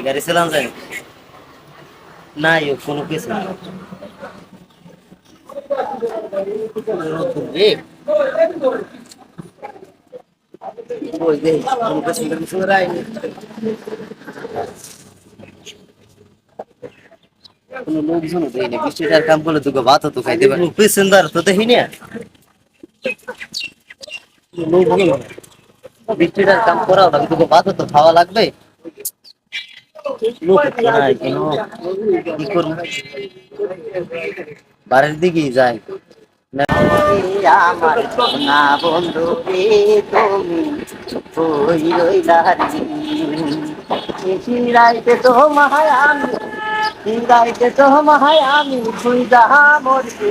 গাড়ি যায় কোনো কাম করলে তোকে ভাত তো খাইতে পারবি পেসেন্দার তো দেখি না বৃষ্টিটার কাম করাও তোকে ভাত তো খাওয়া লাগবে লোক তো নাই কেন কি করব বাড়ির দিকেই যাই আমার না বন্ধু তুমি ওই রইলারি তো মায়া আমি রাইতে তো মায়া আমি খুঁজা মরছি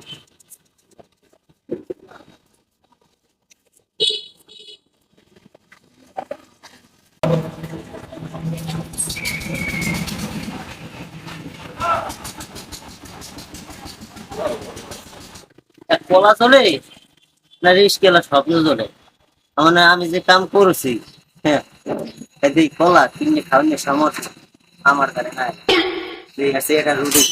কলা চলে না রিস্কেলা স্বপ্ন চলে মানে আমি যে কাম করছি হ্যাঁ এদিক কলা কিনে খাওয়ানোর সামর্থ্য আমার কাছে নাই। ঠিক আছে এটা রুটি।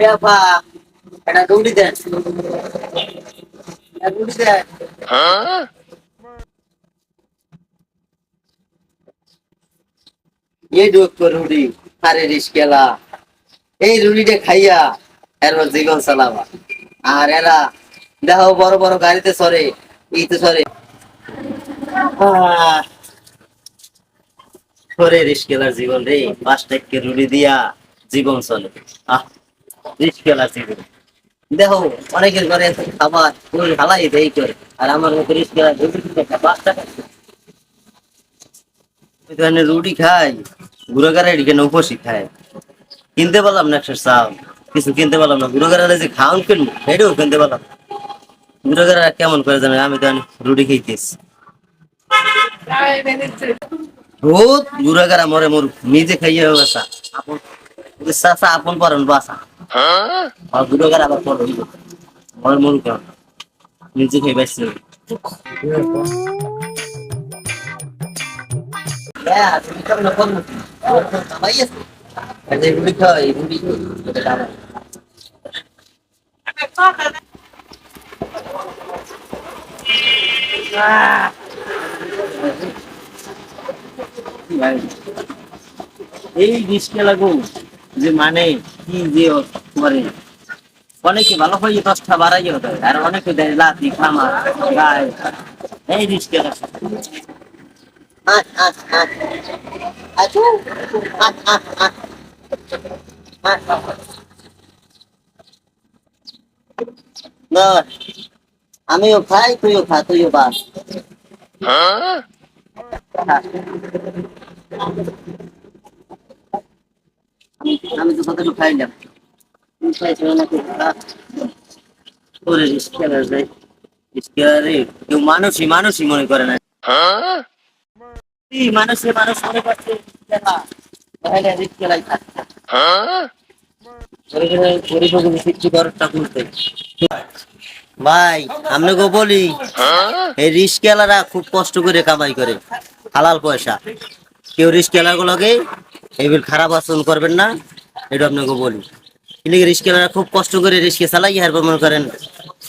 বাবা এটা রুটি দেন রুটি দেন এই দুঃখ রুটি। আরে রিস্কেলা, এই রুটিটা খাইয়া এরপর জীবন চালাবা। আর এরা, দেখো বড় বড় গাড়িতে সরে ইতে সরে সরে জীবন রে পাঁচ টাকা রুটি দিয়া জীবন চলে। আহ, রিস্কেলার জীবন। দেখো, অনেকের ঘরে খাবার ওই হালাই দেই করে, আর আমার মতো রিস্কেলার রুটি পাঁচ টাকা রুটি খাই। গুঁড়ো গাড়ি এদিকে উপসি খায় কিনতে পারলাম না একটা চাল কিছু কিনতে পারলাম না। গুঁড়ো গাড়ি যে খাওয়ান কিনবো এটাও কিনতে পারলাম গাড়ি কেমন করে জানে? আমি তো রুটি খাইতেছি বহুত গুঁড়ো মরে মোর নিজে খাইয়ে বাসা আপন ওই চাচা আপন পরন বাসা আর গুঁড়ো আবার পর মরে মরু কেন নিজে খাই বাইসে হ্যাঁ তুমি কেমন? করব ভাই আছে এই রিস্কে লাগু যে মানে কি যে করে অনেকে ভালো হয়ে দশটা বাড়াই হতো আর অনেকে দেয় লাতি খামা গায়ে। এই রিস্কে আমিও খাই, তুইও খা, তুইও বাস। আমি তো কতটুকু খাইলাম? মানুষই মানুষই মনে করে না। ভাই আপনাকে বলি, এই রিস্কেলারা খুব কষ্ট করে কামাই করে, হালাল পয়সা। কেউ রিস্কেলার গুলোকে এগুলো খারাপ আচরণ করবেন না, এটা আপনাকে বলি। রিস্কেলারা খুব কষ্ট করে রিস্কে চালাই এরপর মনে করেন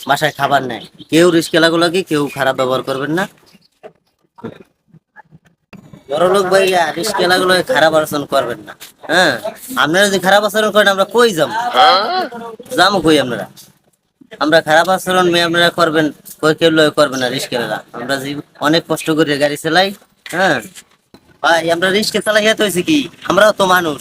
বাসায় খাবার নেয়। কেউ রিস্কেলাগুলোকে কেউ খারাপ ব্যবহার করবেন না। বড় লোক ভাইয়া রিস্কেলাগুলো খারাপ আচরণ করবেন না হ্যাঁ? আপনারা যদি খারাপ আচরণ করেন, আমরা কই যাব? যাব কই আপনারা? আমরা খারাপ আচরণ মেয়ে আপনারা করবেন, কই কেউ লয় করবেন না রিস্কেলারা আমরা যে অনেক কষ্ট করে গাড়ি চালাই হ্যাঁ? ভাই, আমরা রিস্কে চালাই হেত হয়েছে কি? আমরাও তো মানুষ।